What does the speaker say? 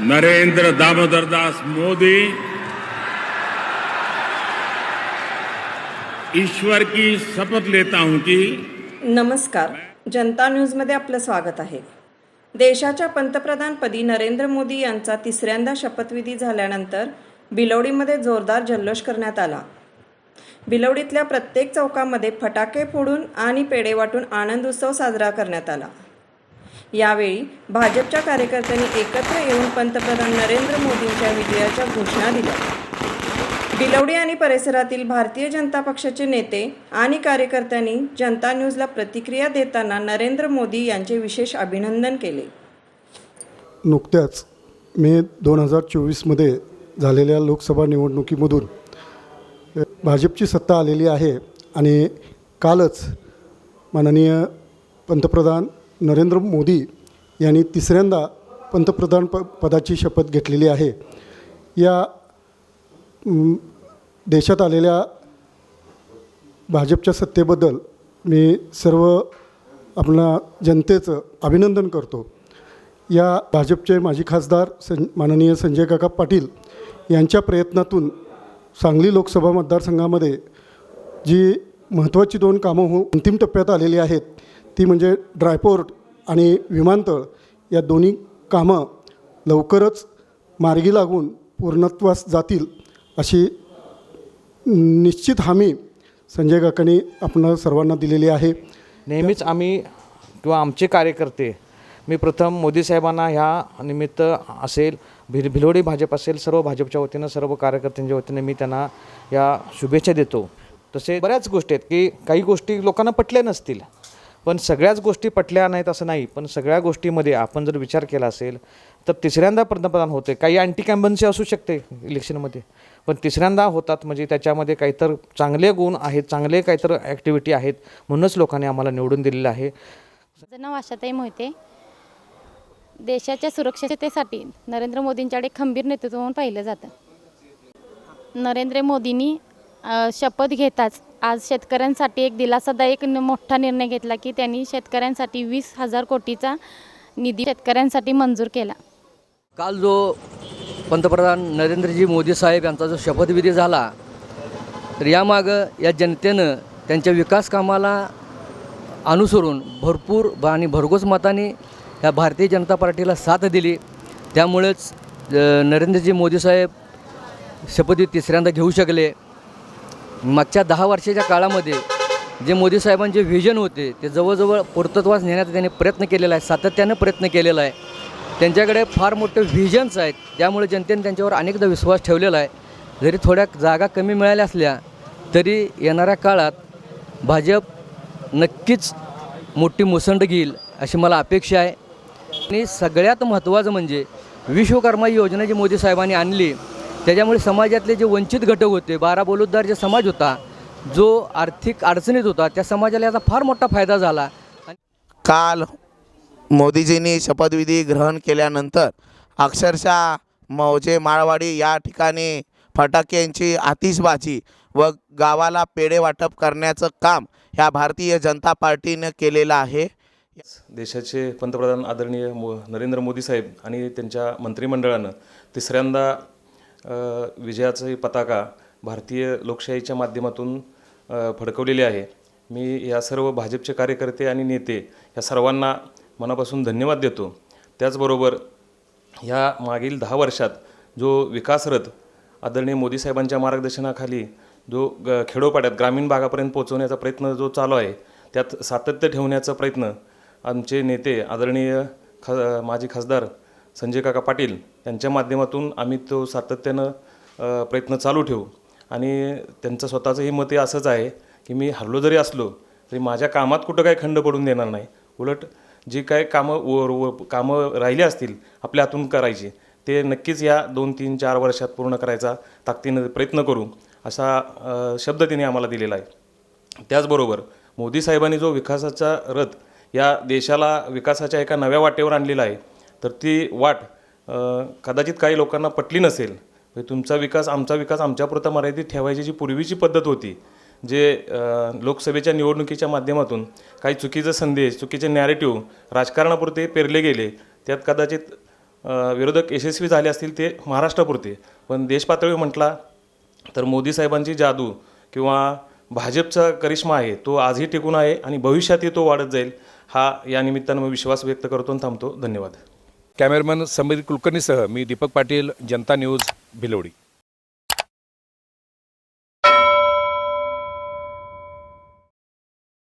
नरेंद्र दामोदर दास मोदी ईश्वर की शपथ लेता हूं कि नमस्कार जनता न्यूजमध्ये आपलं स्वागत आहे. देशाच्या पंतप्रधानपदी नरेंद्र मोदी यांचा तिसऱ्यांदा शपथविधी झाल्यानंतर बिलवडीमध्ये जोरदार जल्लोष करण्यात आला. बिलवडीतल्या प्रत्येक चौकामध्ये फटाके फोडून आणि पेढे वाटून आनंद उत्सव साजरा करण्यात आला. यावेळी भाजपच्या कार्यकर्त्यांनी एकत्र येऊन पंतप्रधान नरेंद्र मोदींच्या विजयाच्या घोषणा दिल्या. बिलवडी आणि परिसरातील भारतीय जनता पक्षाचे नेते आणि कार्यकर्त्यांनी जनता न्यूजला प्रतिक्रिया देताना नरेंद्र मोदी यांचे विशेष अभिनंदन केले. नुकत्याच मे दोन हजार चोवीसमध्ये झालेल्या लोकसभा निवडणुकीमधून भाजपची सत्ता आलेली आहे आणि कालच माननीय पंतप्रधान नरेंद्र मोदी यांनी तिसऱ्यांदा पंतप्रधान प पदाची शपथ घेतलेली आहे. या देशात आलेल्या भाजपच्या सत्तेबद्दल मी सर्व आपल्या जनतेचं अभिनंदन करतो. या भाजपचे माजी खासदार सं माननीय संजय काका पाटील यांच्या प्रयत्नातून सांगली लोकसभा मतदारसंघामध्ये जी महत्त्वाची दोन कामं हो अंतिम टप्प्यात आलेली आहेत ती म्हणजे ड्रायपोर्ट आणि विमानतळ या दोन्ही कामं लवकरच मार्गी लागून पूर्णत्वास जातील अशी निश्चित हमी संजय काकांनी आपण सर्वांना दिलेली आहे. नेहमीच आम्ही किंवा आमचे कार्यकर्ते मी प्रथम मोदी साहेबांना ह्या निमित्त असेल भिल भिलोडी भाजप असेल सर्व भाजपच्या वतीनं सर्व कार्यकर्त्यांच्या वतीने मी त्यांना या शुभेच्छा देतो. तसे बऱ्याच गोष्टी आहेत की काही गोष्टी लोकांना पटल्या नसतील. पण सगळ्याच गोष्टी पटल्या नाहीत असं नाही. पण सगळ्या गोष्टीमध्ये आपण जर विचार केला असेल तर तिसऱ्यांदा पंतप्रधान होते. काही अँटी कॅम्बन्सी असू शकते इलेक्शनमध्ये पण तिसऱ्यांदा होतात म्हणजे त्याच्यामध्ये काहीतर चांगले गुण आहेत चांगले काहीतर ॲक्टिव्हिटी आहेत म्हणूनच लोकांनी आम्हाला निवडून दिलेलं आहे. माझं नाव आशाताई मोहिते देशाच्या सुरक्षिततेसाठी नरेंद्र मोदींच्याकडे खंबीर नेतृत्व म्हणून पाहिलं जातं. नरेंद्र मोदींनी शपथ घेताच आज शेतकऱ्यांसाठी एक दिलासादायक मोठा निर्णय घेतला की त्यांनी शेतकऱ्यांसाठी वीस हजार कोटीचा निधी शेतकऱ्यांसाठी मंजूर केला. काल जो पंतप्रधान नरेंद्रजी मोदी साहेब यांचा जो शपथविधी झाला तर यामागं या जनतेनं त्यांच्या विकास कामाला अनुसरून भरपूर आणि भरघोस मताने या भारतीय जनता पार्टीला साथ दिली. त्यामुळेच नरेंद्रजी मोदी साहेब शपथविधी तिसऱ्यांदा घेऊ शकले. मागच्या दहा वर्षाच्या काळामध्ये जे मोदी साहेबांचे व्हिजन होते ते जवळजवळ पूर्तत्वास नेण्याचा त्यांनी प्रयत्न केलेला आहे सातत्यानं प्रयत्न केलेला आहे. त्यांच्याकडे फार मोठे व्हिजन्स आहेत त्यामुळे जनतेने त्यांच्यावर अनेकदा विश्वास ठेवलेला आहे. जरी थोड्या जागा कमी मिळाल्या असल्या तरी येणाऱ्या काळात भाजप नक्कीच मोठी मुसंड घेईल अशी मला अपेक्षा आहे. आणि सगळ्यात महत्त्वाचं म्हणजे विश्वकर्मा योजना जी मोदी साहेबांनी आणली त्याच्यामुळे समाजातले जे वंचित घटक होते बारा बलुतदार जे समाज होता जो आर्थिक अडचणीत होता त्या समाजाला याचा फार मोठा फायदा झाला. काल मोदीजींनी शपथविधी ग्रहण केल्यानंतर अक्षरशः मौजे माळवाडी या ठिकाणी फटाक्यांची आतिषबाजी व गावाला पेढे वाटप करण्याचं काम ह्या भारतीय जनता पार्टीनं केलेलं आहे. देशाचे पंतप्रधान आदरणीय मो नरेंद्र मोदी साहेब आणि त्यांच्या मंत्रिमंडळानं तिसऱ्यांदा विजयाचाही पताका भारतीय लोकशाहीच्या माध्यमातून फडकवलेली आहे. मी या सर्व भाजपचे कार्यकर्ते आणि नेते या सर्वांना मनापासून धन्यवाद देतो. त्याचबरोबर ह्या मागील दहा वर्षात जो विकासरथ आदरणीय मोदी साहेबांच्या मार्गदर्शनाखाली जो ग खेडोपाड्यात ग्रामीण भागापर्यंत पोहोचवण्याचा प्रयत्न जो चालू आहे त्यात सातत्य ठेवण्याचा प्रयत्न आमचे नेते आदरणीय ख माजी खासदार संजय काका पाटील त्यांच्या माध्यमातून आम्ही तो सातत्यानं प्रयत्न चालू ठेवू. आणि त्यांचं स्वतःचंही मत हे असंच आहे की मी हरलो जरी असलो तरी माझ्या कामात कुठं काही खंड पडून देणार नाही. उलट जी काय कामं व व कामं राहिली असतील आपल्या हातून करायची ते नक्कीच या दोन तीन चार वर्षात पूर्ण करायचा ताकदीनं प्रयत्न करू असा शब्द तिने आम्हाला दिलेला आहे. त्याचबरोबर मोदी साहेबांनी जो विकासाचा रथ या देशाला विकासाच्या एका नव्या वाटेवर आणलेला आहे तर ती वाट कदाचित काही लोकांना पटली नसेल म्हणजे तुमचा विकास आमचा विकास आमच्यापुरता मर्यादित ठेवायची जी पूर्वीची पद्धत होती जे लोकसभेच्या निवडणुकीच्या माध्यमातून काही चुकीचे संदेश चुकीचे नॅरेटिव्ह राजकारणापुरते पेरले गेले त्यात कदाचित विरोधक यशस्वी झाले असतील ते महाराष्ट्रापुरते. पण देशपातळीवर म्हटला तर मोदी साहेबांची जादू किंवा भाजपचा करिश्मा आहे तो आजही टिकून आहे आणि भविष्यातही तो वाढत जाईल हा या निमित्तानं मी विश्वास व्यक्त करतो आणि थांबतो. धन्यवाद. कॅमेरामन समीर कुलकर्णीसह मी दीपक पाटील जनता न्यूज भिलवडी